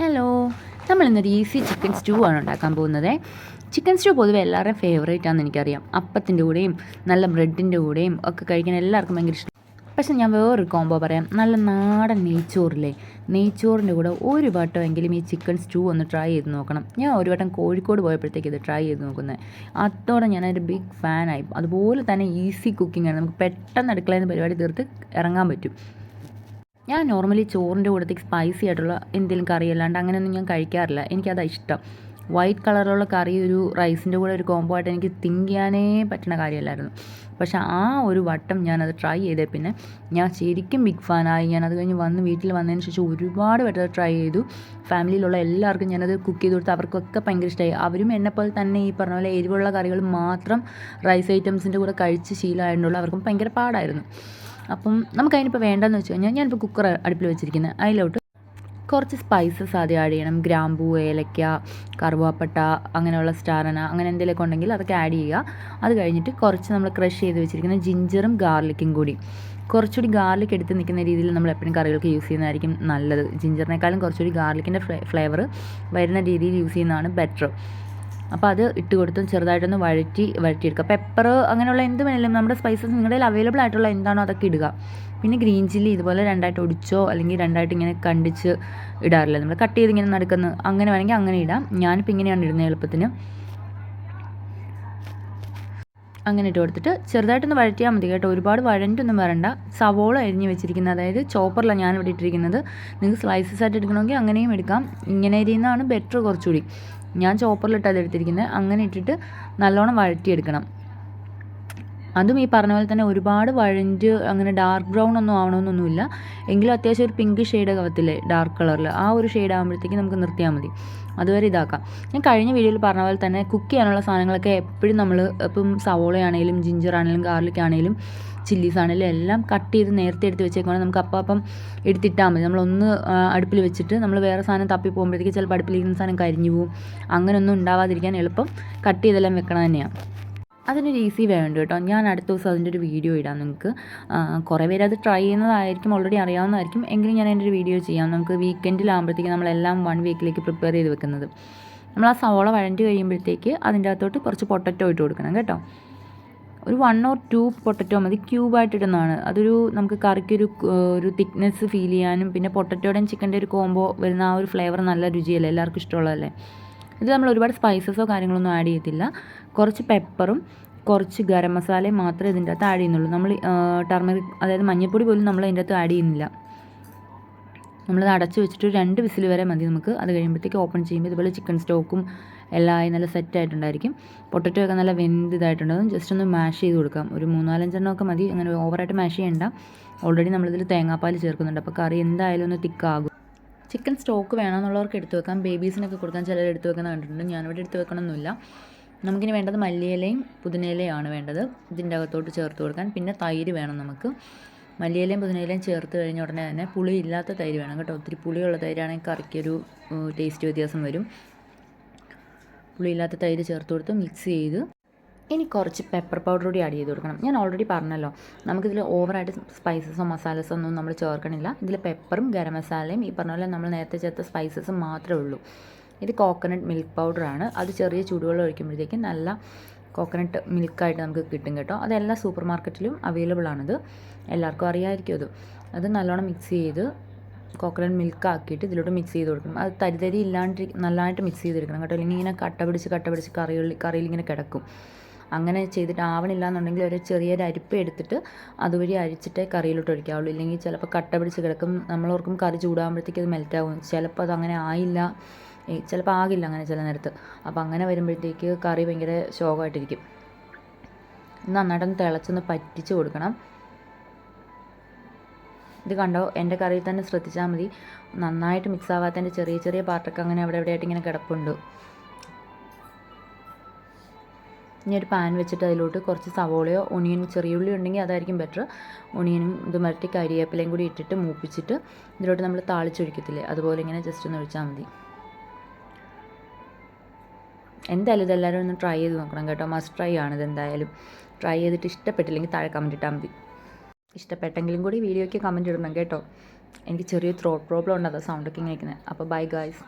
Hello നമ്മൾ നമ്മളിന്നൊരു easy chicken stew ആണ് ഉണ്ടാക്കാൻ പോകുന്നത്. ചിക്കൻ സ്റ്റൂ പൊതുവേ എല്ലാവരുടെയും ഫേവറേറ്റ് ആണെന്ന് എനിക്കറിയാം. അപ്പത്തിന്റെ കൂടെയും നല്ല ബ്രെഡിന്റെ കൂടെയും ഒക്കെ കഴിക്കാൻ എല്ലാവർക്കും ഭയങ്കര ഇഷ്ടം. പക്ഷേ ഞാൻ വേറൊരു കോംബോ പറയാം. നല്ല നാടൻ നെയ്ച്ചോറില്ലേ നെയ്ച്ചോറിന്റെ കൂടെ ഒരു വട്ടമെങ്കിലും ഈ ചിക്കൻ സ്റ്റൂ ഒന്ന് ട്രൈ ചെയ്ത് നോക്കണം. ഞാൻ ഒരു വട്ടം കോഴിക്കോട് പോയപ്പോഴത്തേക്ക് ഇത് ട്രൈ ചെയ്ത് നോക്കുന്നത് അതോടെ ഞാനൊരു ബിഗ് ഫാനായി അതുപോലെ തന്നെ ഈസി കുക്കിംഗ് ആണ്. നമുക്ക് പെട്ടെന്ന് അടുക്കളയിൽ നിന്ന് പരിപാടി തീർത്ത് ഇറങ്ങാൻ പറ്റും. ഞാൻ നോർമലി ചോറിന്റെ കൂടത്തേക്ക് സ്പൈസി ആയിട്ടുള്ള എന്തെങ്കിലും കറി അല്ലാണ്ട് അങ്ങനെയൊന്നും ഞാൻ കഴിക്കാറില്ല. എനിക്കതാ ഇഷ്ടം. വൈറ്റ് കളറിലുള്ള കറി ഒരു റൈസിന്റെ കൂടെ ഒരു കോംബോ ആയിട്ട് എനിക്ക് തിങ്ക് ചെയ്യാനേ പറ്റുന്ന കാര്യമല്ലായിരുന്നു. പക്ഷേ ആ ഒരു വട്ടം ഞാനത് ട്രൈ ചെയ്തേ പിന്നെ ഞാൻ ശരിക്കും ബിഗ് ഫാനായി ഞാൻ അത് കഴിഞ്ഞ് വന്ന് വീട്ടിൽ വന്നതിന് ശേഷം ഒരുപാട് വട്ടം ട്രൈ ചെയ്തു. ഫാമിലിയിലുള്ള എല്ലാവർക്കും ഞാനത് കുക്ക് ചെയ്ത് കൊടുത്ത് അവർക്കൊക്കെ ഭയങ്കര ഇഷ്ടമായി അവരും എന്നെപ്പോലെ തന്നെ ഈ പറഞ്ഞ പോലെ എരിവുള്ള കറികൾ മാത്രം റൈസ് ഐറ്റംസിന്റെ കൂടെ കഴിച്ച് ശീലമായതുകൊണ്ടുള്ള അവർക്കും ഭയങ്കര പാടായിരുന്നു. അപ്പം നമുക്ക് അതിനിപ്പോൾ വേണ്ടതെന്ന് വെച്ച് കഴിഞ്ഞാൽ ഞാനിപ്പോൾ കുക്കർ അടുപ്പിൽ വെച്ചിരിക്കുന്നത് അതിലോട്ട് കുറച്ച് സ്പൈസസ് ആദ്യം ആഡ് ചെയ്യണം. ഗ്രാമ്പൂ ഏലക്ക കറുവാപ്പട്ട അങ്ങനെയുള്ള സ്റ്റാറന അങ്ങനെ എന്തെങ്കിലുമൊക്കെ ഉണ്ടെങ്കിൽ അതൊക്കെ ആഡ് ചെയ്യുക. അത് കഴിഞ്ഞിട്ട് കുറച്ച് നമ്മൾ ക്രഷ് ചെയ്ത് വെച്ചിരിക്കുന്ന ജിഞ്ചറും ഗാർലിക്കും കൂടി. കുറച്ചുകൂടി ഗാർലിക് എടുത്ത് നിൽക്കുന്ന രീതിയിൽ നമ്മൾ എപ്പോഴും കറികൾക്ക് യൂസ് ചെയ്യുന്നതായിരിക്കും നല്ലത്. ജിഞ്ചറിനേക്കാളും കുറച്ചുകൂടി ഗാർലിക്കിന്റെ ഫ്ലേവർ വരുന്ന രീതിയിൽ യൂസ് ചെയ്യുന്നതാണ് ബെറ്റർ അപ്പോൾ അത് ഇട്ട് കൊടുത്തും ചെറുതായിട്ടൊന്ന് വഴറ്റി വഴറ്റിയെടുക്കുക. പെപ്പർ അങ്ങനെയുള്ള എന്ത് വേണമെങ്കിലും നമ്മുടെ സ്പൈസസ് നിങ്ങളുടെ അവൈലബിൾ ആയിട്ടുള്ള എന്താണോ അതൊക്കെ ഇടുക. പിന്നെ ഗ്രീൻ ചില്ലി ഇതുപോലെ രണ്ടായിട്ട് ഒടിച്ചോ അല്ലെങ്കിൽ രണ്ടായിട്ട് ഇങ്ങനെ കണ്ടിച്ച് ഇടാറില്ല. നമ്മൾ കട്ട് ചെയ്ത് ഇങ്ങനെ നടക്കുന്നത് അങ്ങനെ വേണമെങ്കിൽ അങ്ങനെ ഇടാം. ഞാനിപ്പോൾ ഇങ്ങനെയാണ് ഇടുന്നത് എളുപ്പത്തിന്. അങ്ങനെ ഇട്ട് കൊടുത്തിട്ട് ചെറുതായിട്ടൊന്ന് വഴറ്റിയാൽ മതി കേട്ടോ. ഒരുപാട് വഴണ്ടൊന്നും വരണ്ട. സവോള അരിഞ്ഞ് വെച്ചിരിക്കുന്നത് അതായത് ചോപ്പറിലാണ് ഞാൻ ഇട്ടിരിക്കുന്നത്. നിങ്ങൾക്ക് സ്ലൈസസ് ആയിട്ട് എടുക്കണമെങ്കിൽ അങ്ങനെയും എടുക്കാം. ഇങ്ങനെ അരിയുന്നതാണ് ബെറ്റർ കുറച്ചുകൂടി. ഞാൻ ചോപ്പറിലിട്ട് അത് എടുത്തിരിക്കുന്നത് അങ്ങനെ ഇട്ടിട്ട് നല്ലോണം വഴറ്റിയെടുക്കണം. അതും ഈ പറഞ്ഞ പോലെ തന്നെ ഒരുപാട് വഴഞ്ച് അങ്ങനെ ഡാർക്ക് ബ്രൗൺ ഒന്നും ആവണമെന്നൊന്നുമില്ല എങ്കിലും അത്യാവശ്യം ഒരു പിങ്ക് ഷെയ്ഡ് ആവത്തില്ലേ ഡാർക്ക് കളറിൽ ആ ഒരു ഷെയ്ഡ് ആകുമ്പോഴത്തേക്ക് നമുക്ക് നിർത്തിയാൽ മതി. അതുവരെ ഇതാക്കാം. ഞാൻ കഴിഞ്ഞ വീഡിയോയിൽ പറഞ്ഞ പോലെ തന്നെ കുക്ക് ചെയ്യാനുള്ള സാധനങ്ങളൊക്കെ എപ്പോഴും നമ്മൾ ഇപ്പം സവോളയാണെങ്കിലും ജിഞ്ചർ ആണെങ്കിലും ഗാർലിക് ആണെങ്കിലും ചില്ലീസ് ആണെങ്കിലും എല്ലാം കട്ട് ചെയ്ത് നേരത്തെ എടുത്ത് വെച്ചേക്കുവാണെങ്കിൽ നമുക്ക് അപ്പം അപ്പം എടുത്തിട്ടാൽ മതി. നമ്മളൊന്ന് അടുപ്പിൽ വെച്ചിട്ട് നമ്മൾ വേറെ സാധനം തപ്പി പോകുമ്പോഴത്തേക്ക് ചിലപ്പോൾ അടുപ്പിലിരിക്കുന്ന സാധനം കരിഞ്ഞു പോകും അങ്ങനെയൊന്നും ഉണ്ടാവാതിരിക്കാൻ എളുപ്പം കട്ട് ചെയ്തെല്ലാം വെക്കണം തന്നെയാണ് അതിനൊരു ഈസി വേ ഉണ്ട് കേട്ടോ. ഞാൻ അടുത്ത ദിവസം അതിന്റെ ഒരു വീഡിയോ ഇടാം നിങ്ങൾക്ക്. കുറേ പേര് അത് ട്രൈ ചെയ്യുന്നതായിരിക്കും ഓൾറെഡി അറിയാവുന്നതായിരിക്കും. എങ്കിലും ഞാൻ അതിന്റെ ഒരു വീഡിയോ ചെയ്യാം. നമുക്ക് വീക്കെൻഡിലാകുമ്പോഴത്തേക്ക് നമ്മളെല്ലാം വൺ വീക്കിലേക്ക് പ്രിപ്പയർ ചെയ്ത് വെക്കുന്നത്. നമ്മൾ ആ സവോള വഴണ്ടി കഴിയുമ്പോഴത്തേക്ക് അതിന്റെ അകത്തോട്ട് കുറച്ച് പൊട്ടറ്റോ ഇട്ട് കൊടുക്കണം കേട്ടോ. ഒരു വൺ ഓർ ടു പൊട്ടറ്റോ മതി. ക്യൂബായിട്ട് ഇടുന്നതാണ്. അതൊരു നമുക്ക് കറിക്കൊരു ഒരു തിക്നെസ് ഫീൽ ചെയ്യാനും പിന്നെ പൊട്ടറ്റോയുടെയും ചിക്കന്റെ ഒരു കോംബോ വരുന്ന ആ ഒരു ഫ്ലേവർ നല്ല രുചിയല്ലേ? എല്ലാവർക്കും ഇഷ്ടമുള്ളതല്ലേ? ഇത് നമ്മൾ ഒരുപാട് സ്പൈസസോ കാര്യങ്ങളൊന്നും ആഡ് ചെയ്യത്തില്ല. കുറച്ച് പെപ്പറും കുറച്ച് ഗരം മസാലയും മാത്രമേ ഇതിന്റെ അകത്ത് ആഡ് ചെയ്യുന്നുള്ളൂ. നമ്മൾ ടർമറിക് അതായത് മഞ്ഞൾപ്പൊടി പോലും നമ്മൾ അതിന്റെ അകത്ത് ആഡ് ചെയ്യുന്നില്ല. നമ്മളത് അടച്ച് വെച്ചിട്ട് രണ്ട് വിസിൽ വരെ മതി നമുക്ക്. അത് കഴിയുമ്പോഴത്തേക്ക് ഓപ്പൺ ചെയ്യുമ്പോൾ ഇതുപോലെ ചിക്കൻ സ്റ്റോക്കും എല്ലാം നല്ല സെറ്റ് ആയിട്ടുണ്ടായിരിക്കും. പൊട്ടറ്റോ ഒക്കെ നല്ല വെന്ത് ഇതായിട്ടുണ്ടാകും ജസ്റ്റ് ഒന്ന് മാഷ് ചെയ്ത് കൊടുക്കാം. ഒരു മൂന്നാലഞ്ചെണ്ണമൊക്കെ മതി. അങ്ങനെ ഓവറായിട്ട് മാഷ് ചെയ്യണ്ട. ഓൾറെഡി നമ്മളിതിൽ തേങ്ങാപ്പാൽ ചേർക്കുന്നുണ്ട്. അപ്പോൾ കറി എന്തായാലും ഒന്ന് തിക്കാകും ചിക്കൻ സ്റ്റോക്ക് വേണമെന്നുള്ളവർക്ക് എടുത്തു വെക്കാം. ബേബീസിനൊക്കെ കൊടുക്കാൻ ചിലർ എടുത്തു വെക്കുന്ന കണ്ടിട്ടുണ്ട്. ഞാനിവിടെ എടുത്തു വെക്കണമെന്നില്ല നമുക്കിനി വേണ്ടത് മല്ലിയിലയും പുതിനയിലയാണ് വേണ്ടത്. ഇതിന്റെ അകത്തോട്ട് ചേർത്ത് കൊടുക്കാൻ പിന്നെ തൈര് വേണം നമുക്ക്. മല്ലിയിലയും പുതിനയിലയും ചേർത്ത് കഴിഞ്ഞ ഉടനെ തന്നെ പുളിയില്ലാത്ത തൈര് വേണം കേട്ടോ. ഒത്തിരി പുളിയുള്ള തൈരാണെങ്കിൽ കറിക്കൊരു ടേസ്റ്റ് വ്യത്യാസം വരും. പുളിയില്ലാത്ത തൈര് ചേർത്ത് കൊടുത്ത് മിക്സ് ചെയ്ത് ഇനി കുറച്ച് പെപ്പർ പൗഡർ കൂടി ആഡ് ചെയ്ത് കൊടുക്കണം. ഞാൻ ഓൾറെഡി പറഞ്ഞല്ലോ നമുക്കിതിൽ ഓവറായിട്ട് സ്പൈസസോ മസാലസോ ഒന്നും നമ്മൾ ചേർക്കണില്ല. ഇതിൽ പെപ്പറും ഗരം മസാലയും ഈ പറഞ്ഞ പോലെ നമ്മൾ നേരത്തെ ചേർത്ത സ്പൈസസും മാത്രമേ ഉള്ളൂ. ഇത് കോക്കനട്ട് മിൽക്ക് പൗഡറാണ് അത് ചെറിയ ചൂടുവെള്ളം ഒഴിക്കുമ്പോഴത്തേക്ക് നല്ല കോക്കനട്ട് മിൽക്കായിട്ട് നമുക്ക് കിട്ടും കേട്ടോ. അതെല്ലാ സൂപ്പർ മാർക്കറ്റിലും അവൈലബിൾ ആണിത്. എല്ലാവർക്കും അറിയാമായിരിക്കും അത്. അത് നല്ലോണം മിക്സ് ചെയ്ത് കോക്കനട്ട് മിൽക്ക് ആക്കിയിട്ട് ഇതിലോട്ട് മിക്സ് ചെയ്ത് കൊടുക്കണം. അത് തരിതരി ഇല്ലാണ്ട് നല്ലതായിട്ട് മിക്സ് ചെയ്തെടുക്കണം കേട്ടോ. അല്ലെങ്കിൽ ഇങ്ങനെ കട്ട പിടിച്ച് കട്ട പിടിച്ച് കറികളിൽ കറിയിൽ ഇങ്ങനെ കിടക്കും. അങ്ങനെ ചെയ്തിട്ട് ആവണില്ല എന്നുണ്ടെങ്കിൽ ഒരു ചെറിയൊരു അരിപ്പ് എടുത്തിട്ട് അതുവഴി അരിച്ചിട്ടേ കറിയിലോട്ട് ഒഴിക്കാവുള്ളൂ. ഇല്ലെങ്കിൽ ചിലപ്പോൾ കട്ട പിടിച്ച് കിടക്കും. നമ്മളോർക്കും കറി ചൂടാകുമ്പോഴത്തേക്ക് അത് മെൽറ്റാവും ചിലപ്പോൾ അത് അങ്ങനെ ആയില്ല. ചിലപ്പോൾ ആകില്ല അങ്ങനെ ചില നേരത്ത്. അപ്പോൾ അങ്ങനെ വരുമ്പോഴത്തേക്ക് കറി ഭയങ്കര ശോകമായിട്ടിരിക്കും. നന്നായിട്ടൊന്ന് തിളച്ചൊന്ന് പറ്റിച്ച് കൊടുക്കണം. ഇത് കണ്ടോ? എന്റെ കറിയിൽ തന്നെ ശ്രദ്ധിച്ചാൽ മതി. നന്നായിട്ട് മിക്സ് ആവാത്തതിന്റെ ചെറിയ ചെറിയ പാർട്ടൊക്കെ അങ്ങനെ അവിടെ എവിടെയായിട്ട് ഇങ്ങനെ കിടപ്പുണ്ട്. ഇനി ഒരു പാൻ വെച്ചിട്ട് അതിലോട്ട് കുറച്ച് സവോളയോ ഒണിയൻ ചെറിയ ഉള്ളി ഉണ്ടെങ്കിൽ അതായിരിക്കും ബെറ്റർ ഒണിയനും ഇത് മരട്ടി കരിയേപ്പിലയും കൂടി ഇട്ടിട്ട് മൂപ്പിച്ചിട്ട് ഇതിലോട്ട് നമ്മൾ താളിച്ചൊഴിക്കത്തില്ലേ? അതുപോലെ ഇങ്ങനെ ജസ്റ്റ് ഒന്ന് ഒഴിച്ചാൽ മതി. എന്തായാലും ഇതെല്ലാവരും ഒന്ന് ട്രൈ ചെയ്ത് നോക്കണം കേട്ടോ. മസ്റ്റ് ട്രൈ ആണിത് എന്തായാലും ട്രൈ ചെയ്തിട്ട് ഇഷ്ടപ്പെട്ടില്ലെങ്കിൽ താഴെ കമന്റ് ഇട്ടാൽ മതി. ഇഷ്ടപ്പെട്ടെങ്കിലും കൂടി വീഡിയോയ്ക്ക് കമന്റ് ഇടണം കേട്ടോ. എനിക്ക് ചെറിയ ത്രോട്ട് പ്രോബ്ലം ഉണ്ട് അതാ സൗണ്ടൊക്കെ ഇങ്ങനെ അപ്പോൾ ബൈ ഗായ്സ്